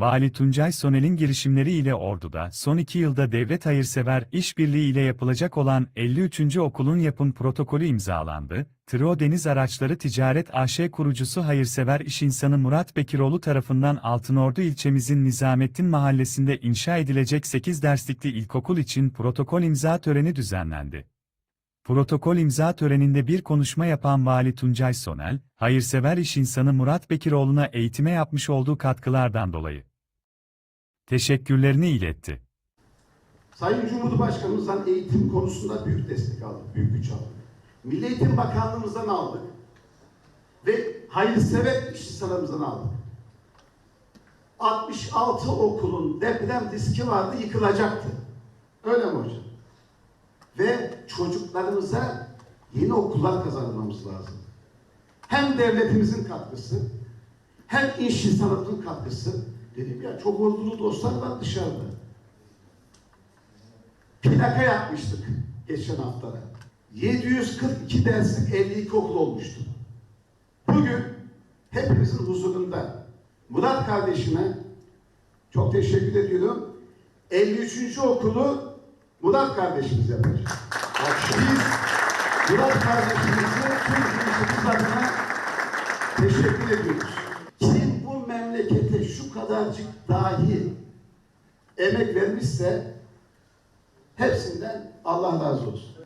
Vali Tuncay Sonel'in girişimleri ile Ordu'da son iki yılda devlet hayırsever işbirliği ile yapılacak olan 53. okulun yapım protokolü imzalandı. Trio Deniz Araçları Ticaret AŞ kurucusu hayırsever iş insanı Murat Bekiroğlu tarafından Altınordu ilçemizin Nizamettin mahallesinde inşa edilecek 8 derslikli ilkokul için protokol imza töreni düzenlendi. Protokol imza töreninde bir konuşma yapan Vali Tuncay Sonel, hayırsever iş insanı Murat Bekiroğlu'na eğitime yapmış olduğu katkılardan dolayı teşekkürlerini iletti. Sayın Cumhurbaşkanımızdan eğitim konusunda büyük destek aldık, büyük güç aldık. Milli Eğitim Bakanlığımızdan aldık. Ve hayırsever işçilerimizden aldık. 66 okulun deprem riski vardı, yıkılacaktı. Öyle mi hocam? Ve çocuklarımıza yeni okullar kazanmamız lazım. Hem devletimizin katkısı, hem iş insanımızın katkısı. Dedim ya çok ordulu dostlar var dışarıda. Plaka yapmıştık geçen haftada. 742 derslik 52 okul olmuştu. Bugün hepimizin huzurunda Murat kardeşime çok teşekkür ediyorum. 53. okulu Murat kardeşimiz yapacak. Biz Murat kardeşimizi tüm girişimiz adına teşekkür ediyoruz. Kadarcık dahi emek vermişse hepsinden Allah razı olsun.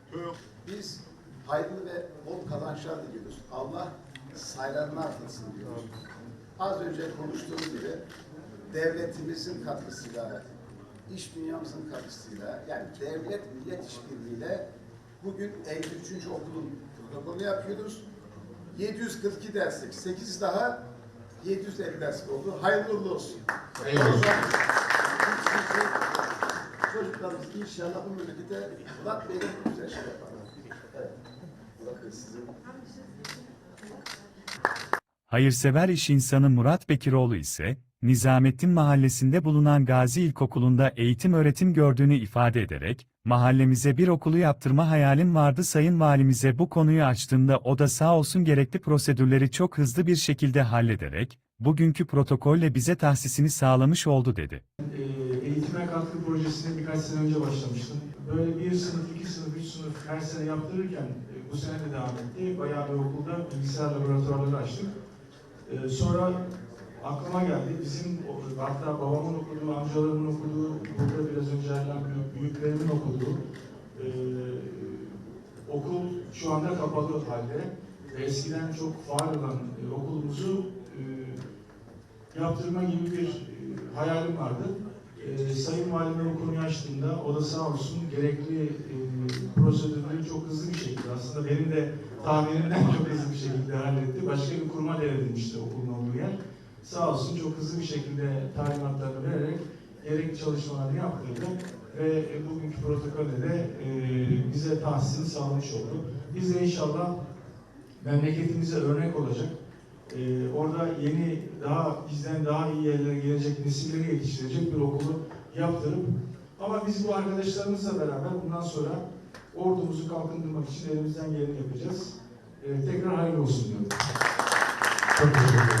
Biz hayırlı ve bol kazançlar diliyoruz. Allah saylarını artırsın diyoruz. Az önce konuştuğumuz gibi devletimizin katkısıyla, iş dünyamızın katkısıyla, yani devlet millet işbirliğiyle bugün 53. okulun protokolünü yapıyoruz. 742 derslik, 8 daha 750 derslik oldu. Hayırlı uğurlu olsun. Çocuklarımız inşallah bu memlekete Murat Bey'le güzel şey yaparlar. Evet. Murat Bey sizin Hayırsever iş insanı Murat Bekiroğlu ise, Nizamettin mahallesinde bulunan Gazi İlkokulu'nda eğitim öğretim gördüğünü ifade ederek, mahallemize bir okulu yaptırma hayalim vardı sayın valimize bu konuyu açtığında o da sağ olsun gerekli prosedürleri çok hızlı bir şekilde hallederek, bugünkü protokolle bize tahsisini sağlamış oldu dedi. Ee, eğitime katkı projesine birkaç sene önce başlamıştım. Böyle bir sınıf, iki sınıf, üç sınıf her sene yaptırırken e, bu sene de devam etti. Bayağı bir okulda bilgisayar laboratuvarları açtık. Ee, sonra aklıma geldi. Bizim hatta babamın okuduğu, amcalarımın okuduğu, burada biraz önce verilen büyük, büyüklerimin okuduğu e, okul şu anda kapalı halde. Eskiden çok faal olan e, okulumuzu e, yaptırma gibi bir e, hayalim vardı. E, Sayın Valime bu konuyu açtığımda o da sağ olsun gerekli e, prosedürleri çok hızlı bir şekilde aslında benim de tahminimden çok hızlı bir şekilde halletti. Başka bir kuruma devredilmişti okulun olduğu yer. Sağ olsun çok hızlı bir şekilde talimatlarını vererek gerekli çalışmalarını yaptırdı ve e, bugünkü protokolde de e, bize tahsisini sağlamış oldu. Biz de inşallah memleketimize örnek olacak ee, orada yeni, daha bizden daha iyi yerlere gelecek nesilleri yetiştirecek bir okulu yaptırıp ama biz bu arkadaşlarımızla beraber bundan sonra ordumuzu kalkındırmak için elimizden geleni yapacağız. Tekrar hayırlı olsun diyorum. Çok teşekkür ederim.